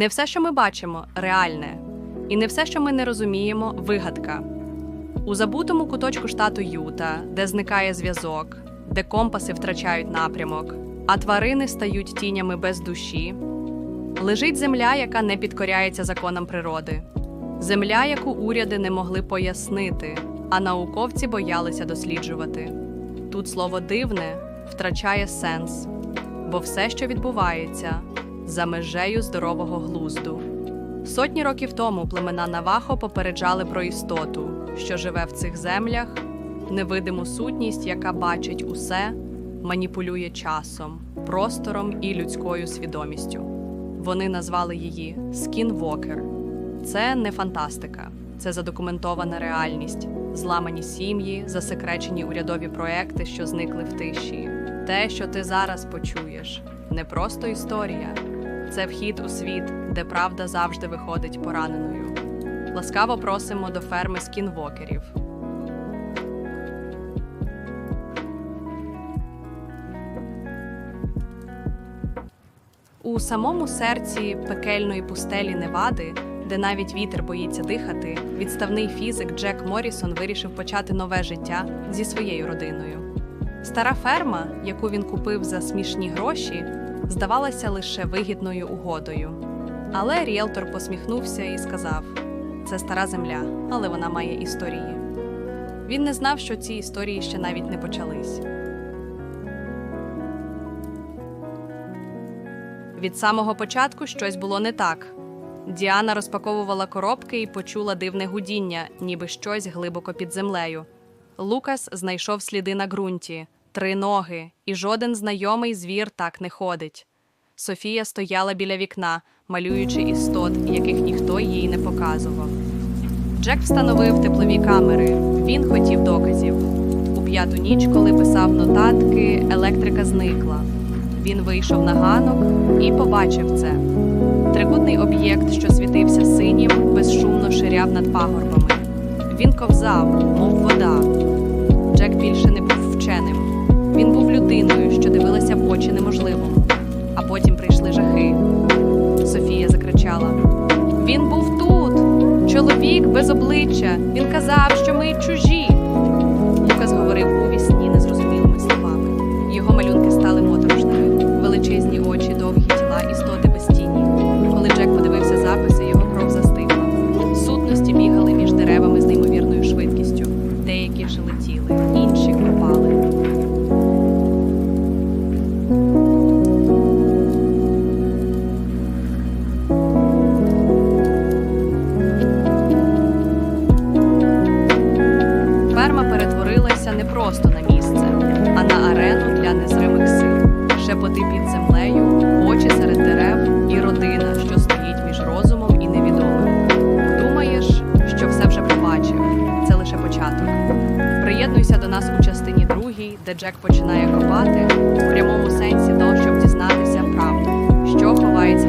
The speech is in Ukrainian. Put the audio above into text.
Не все, що ми бачимо, реальне, і не все, що ми не розуміємо, вигадка. У забутому куточку штату Юта, де зникає зв'язок, де компаси втрачають напрямок, а тварини стають тінями без душі, лежить земля, яка не підкоряється законам природи, земля, яку уряди не могли пояснити, а науковці боялися досліджувати. Тут слово дивне втрачає сенс, бо все, що відбувається, за межею здорового глузду. Сотні років тому племена Навахо попереджали про істоту, що живе в цих землях, невидиму сутність, яка бачить усе, маніпулює часом, простором і людською свідомістю. Вони назвали її Скінвокер. Це не фантастика, це задокументована реальність, зламані сім'ї, засекречені урядові проекти, що зникли в тиші. Те, що ти зараз почуєш, не просто історія, це вхід у світ, де правда завжди виходить пораненою. Ласкаво просимо до ферми скінвокерів. У самому серці пекельної пустелі Невади, де навіть вітер боїться дихати, відставний фізик Джек Морісон вирішив почати нове життя зі своєю родиною. Стара ферма, яку він купив за смішні гроші, здавалася лише вигідною угодою. Але ріелтор посміхнувся і сказав: це стара земля, але вона має історії. Він не знав, що ці історії ще навіть не почались. Від самого початку щось було не так. Діана розпаковувала коробки і почула дивне гудіння, ніби щось глибоко під землею. Лукас знайшов сліди на ґрунті, три ноги, і жоден знайомий звір так не ходить. Софія стояла біля вікна, малюючи істот, яких ніхто їй не показував. Джек встановив теплові камери. Він хотів доказів. У п'яту ніч, коли писав нотатки, електрика зникла. Він вийшов на ганок і побачив це. Трикутний об'єкт, що світився синім, безшумно ширяв над пагорбами. Він ковзав, мов вода. Джек більше Чоловік без обличчя. Він казав, що ми чужі. Лукас говорив у вісні незрозумілими словами. Його малюнки просто на місце, а на арену для незримих сил. Шепоти під землею, очі серед дерев і родина, що стоїть між розумом і невідомим. Думаєш, що все вже побачив. Це лише початок. Приєднуйся до нас у частині другій, де Джек починає копати в прямому сенсі того, щоб дізнатися правду, що ховається